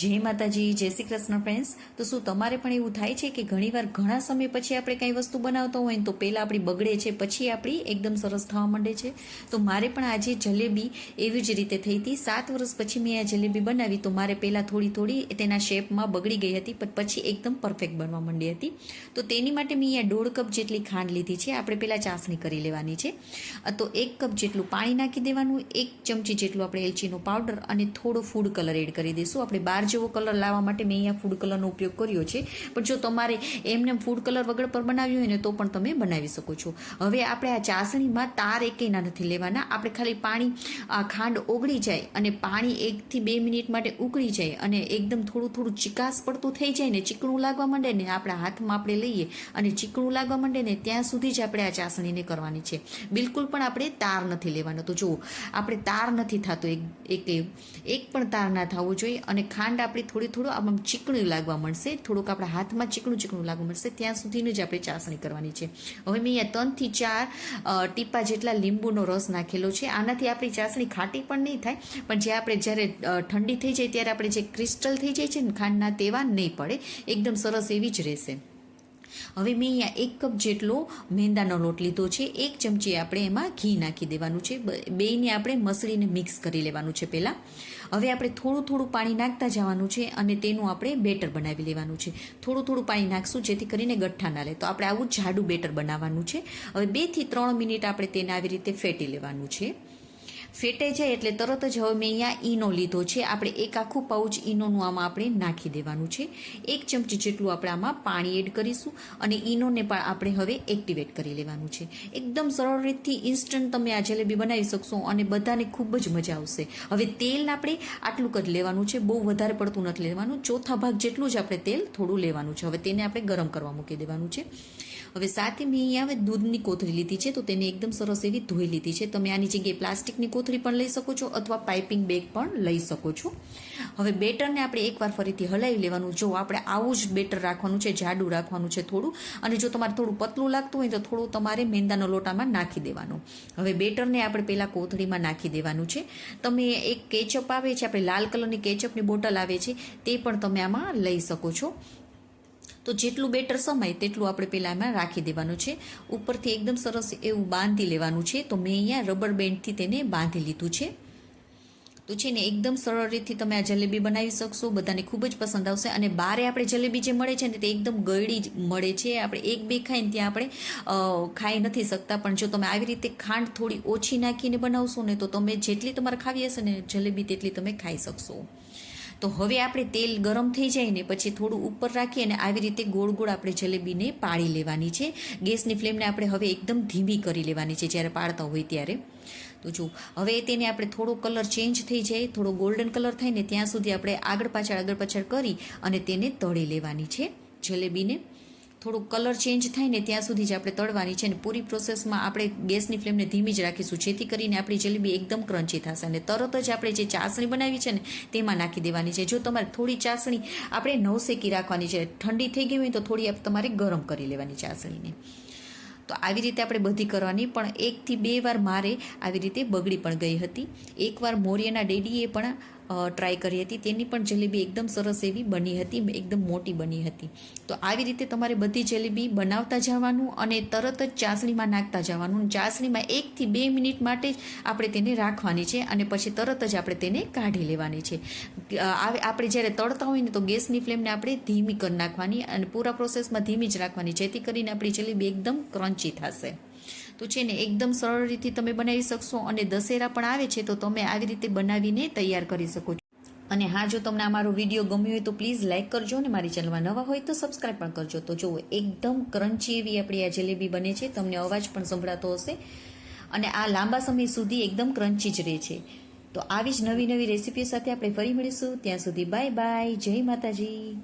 જય માતાજી, જય શ્રી કૃષ્ણ ફ્રેન્ડ્સ તો શું તમારે પણ એવું થાય છે કે ઘણીવાર ઘણા સમય પછી આપણે કંઈ વસ્તુ બનાવતા હોય ને તો પહેલાં આપણી બગડે છે, પછી આપણી એકદમ સરસ થવા માંડે છે? તો મારે પણ આજે જલેબી એવી જ રીતે થઈ હતી. સાત વર્ષ પછી મેં આ જલેબી બનાવી તો મારે પહેલાં થોડી થોડી તેના શેપમાં બગડી ગઈ હતી, પણ પછી એકદમ પરફેક્ટ બનવા માંડી હતી. તો તેની માટે મેં અહીંયા દોઢ કપ જેટલી ખાંડ લીધી છે. આપણે પહેલાં ચાસણી કરી લેવાની છે. તો એક કપ જેટલું પાણી નાખી દેવાનું, એક ચમચી જેટલું આપણે એલચીનો પાવડર અને થોડો ફૂડ કલર એડ કરી દઈશું. આપણે બાર જેવો કલર લાવવા માટે મેં અહીંયા ફૂડ કલરનો ઉપયોગ કર્યો છે. પણ જો તમારે એમને ફૂડ કલર વગર પર બનાવ્યું હોય ને, તો પણ તમે બનાવી શકો છો. હવે આપણે આ ચાસણીમાં તાર એકેયના નથી લેવાના. આપણે ખાલી પાણી, આ ખાંડ ઓગળી જાય અને પાણી એકથી બે મિનિટ માટે ઉકળી જાય અને એકદમ થોડું થોડું ચિકાસ પડતું થઈ જાય ને, ચીકણું લાગવા માંડે ને, આપણા હાથમાં આપણે લઈએ અને ચીકણું લાગવા માંડે ને, ત્યાં સુધી જ આપણે આ ચાસણીને કરવાની છે. બિલકુલ પણ આપણે તાર નથી લેવાનો. તો જુઓ, આપણે તાર નથી થતો. એક એક એક પણ તાર ના થવો જોઈએ અને ખાંડ આપણી થોડી થોડું આમ ચીકણું લાગવા મળશે. થોડુંક આપણા હાથમાં ચીકણું ચીકણું લાગવા મળશે. ત્યાં સુધીની જ આપણે ચાસણી કરવાની છે. હવે મેં અહીંયા ત્રણથી ચાર ટીપા જેટલા લીંબુનો રસ નાખેલો છે. આનાથી આપણી ચાસણી ખાટી પણ નહીં થાય, પણ જે આપણે જ્યારે ઠંડી થઈ જાય ત્યારે આપણે જે ક્રિસ્ટલ થઈ જાય છે ને, ખાંડના તેવા નહીં પડે. એકદમ સરસ એવી જ રહેશે. હવે મેં અહીંયા એક કપ જેટલો મેંદાનો લોટ લીધો છે. એક ચમચી આપણે એમાં ઘી નાખી દેવાનું છે. બેયને આપણે મસળીને મિક્સ કરી લેવાનું છે પહેલાં. હવે આપણે થોડું થોડું પાણી નાખતા જવાનું છે અને તેનું આપણે બેટર બનાવી લેવાનું છે. થોડું થોડું પાણી નાખશું જેથી કરીને ગઠ્ઠા ના લે. તો આપણે આવું જાડું બેટર બનાવવાનું છે. હવે બેથી ત્રણ મિનિટ આપણે તેને આવી રીતે ફેટી લેવાનું છે. ફેટાઈ જાય એટલે તરત જ હવે મેં અહીંયા ઈનો લીધો છે. આપણે એક આખું પાઉચ ઈનોનું આમાં આપણે નાખી દેવાનું છે. એક ચમચી જેટલું આપણે આમાં પાણી એડ કરીશું અને ઈનોને પણ આપણે હવે એક્ટિવેટ કરી લેવાનું છે. એકદમ સરળ રીતથી ઇન્સ્ટન્ટ તમે આ જલેબી બનાવી શકશો અને બધાને ખૂબ જ મજા આવશે. હવે તેલ આપણે આટલું જ લેવાનું છે. બહુ વધારે પડતું નથી લેવાનું. ચોથા ભાગ જેટલું જ આપણે તેલ થોડું લેવાનું છે. હવે તેને આપણે ગરમ કરવા મૂકી દેવાનું છે. હવે સાથે મેં અહીંયા દૂધની કોથળી લીધી છે, તો તેને એકદમ સરસ એવી ધોઈ લીધી છે. તમે આની જગ્યાએ પ્લાસ્ટિકની કોથળી પણ લઈ શકો છો અથવા પાઇપિંગ બેગ પણ લઈ શકો છો. હવે બેટરને આપણે એકવાર ફરીથી હલાવી લેવાનું. જો આપણે આવું જ બેટર રાખવાનું છે, જાડું રાખવાનું છે થોડું, અને જો તમારે થોડું પતલું લાગતું હોય તો થોડું તમારે મેંદાનો લોટામાં નાખી દેવાનું. હવે બેટરને આપણે પહેલાં કોથળીમાં નાખી દેવાનું છે. તમે એક કેચઅપ આવે છે, આપણે લાલ કલરની કેચઅપની બોટલ આવે છે, તે પણ તમે આમાં લઈ શકો છો. તો જેટલું બેટર સમાય, તેટલું આપણે પહેલાં એમાં રાખી દેવાનું છે. ઉપરથી એકદમ સરસ એવું બાંધી લેવાનું છે. તો મેં અહીંયા રબર બેન્ડથી તેને બાંધી લીધું છે. તો છે ને, એકદમ સરળ રીતથી તમે આ જલેબી બનાવી શકશો. બધાને ખૂબ જ પસંદ આવશે. અને બારે આપણે જલેબી જે મળે છે ને, તે એકદમ ગળી જ મળે છે. આપણે એક બે ખાઈને ત્યાં આપણે ખાઈ નથી શકતા. પણ જો તમે આવી રીતે ખાંડ થોડી ઓછી નાખીને બનાવશો ને, તો તમે જેટલી તમારે ખાવી હશે ને, જલેબી તેટલી તમે ખાઈ શકશો. તો હવે આપણે તેલ ગરમ થઈ જાય ને પછી થોડું ઉપર રાખી અને આવી રીતે ગોળ ગોળ આપણે જલેબીને પાળી લેવાની છે. ગેસની ફ્લેમને આપણે હવે એકદમ ધીમી કરી લેવાની છે જ્યારે પાડતા હોય ત્યારે. તો જો, હવે તેને આપણે થોડો કલર ચેન્જ થઈ જાય, થોડો ગોલ્ડન કલર થાય ને ત્યાં સુધી આપણે આગળ પાછળ આગળ પાછળ કરી અને તેને તળી લેવાની છે જલેબીને. થોડું કલર ચેન્જ થાય ને ત્યાં સુધી જ આપણે તળવાની છે અને પૂરી પ્રોસેસમાં આપણે ગેસની ફ્લેમને ધીમી જ રાખીશું. જેથી કરીને આપણી જલેબી એકદમ ક્રન્ચી થશે અને તરત જ આપણે જે ચાસણી બનાવી છે ને, તેમાં નાખી દેવાની છે. જો તમારે થોડી ચાસણી આપણે નવસેકી રાખવાની છે, ઠંડી થઈ ગઈ હોય તો થોડી તમારે ગરમ કરી લેવાની ચાસણીને. તો આવી રીતે આપણે બધી કરવાની, પણ એકથી બે વાર મારે આવી રીતે બગડી પણ ગઈ હતી. એકવાર મોરિયાના ડેડીએ પણ ટ્રાય કરી હતી. તેની પણ જલેબી એકદમ સરસ એવી બની હતી, એકદમ મોટી બની હતી. તો આવી રીતે તમારે બધી જલેબી બનાવતા જવાનું અને તરત જ ચાસણીમાં નાખતા જવાનું. ચાસણીમાં એકથી બે મિનિટ માટે જ આપણે તેને રાખવાની છે અને પછી તરત જ આપણે તેને કાઢી લેવાની છે. આપણે જ્યારે તળતા હોય ને તો ગેસની ફ્લેમને આપણે ધીમી કરી નાખવાની અને પૂરા પ્રોસેસમાં ધીમી જ રાખવાની, જેથી કરીને આપણી જલેબી એકદમ ક્રન્ચી થશે. તો છે ને એકદમ સરળ રીતે તમે બનાવી શકશો અને દશેરા પણ આવે છે તો તમે આવી રીતે બનાવીને તૈયાર કરી શકો છો. અને હા, જો તમને અમારો વીડિયો ગમ્યો હોય તો પ્લીઝ લાઇક કરજો અને મારી ચેનલમાં નવા હોય તો સબસ્ક્રાઈબ પણ કરજો. તો જુઓ, એકદમ ક્રન્ચી એવી આપણી આ જલેબી બને છે. તમને અવાજ પણ સંભળાતો હશે. અને આ લાંબા સમય સુધી એકદમ ક્રન્ચી જ રહે છે. તો આવી જ નવી નવી રેસીપીઓ સાથે આપણે ફરી મળીશું. ત્યાં સુધી બાય બાય જય માતાજી.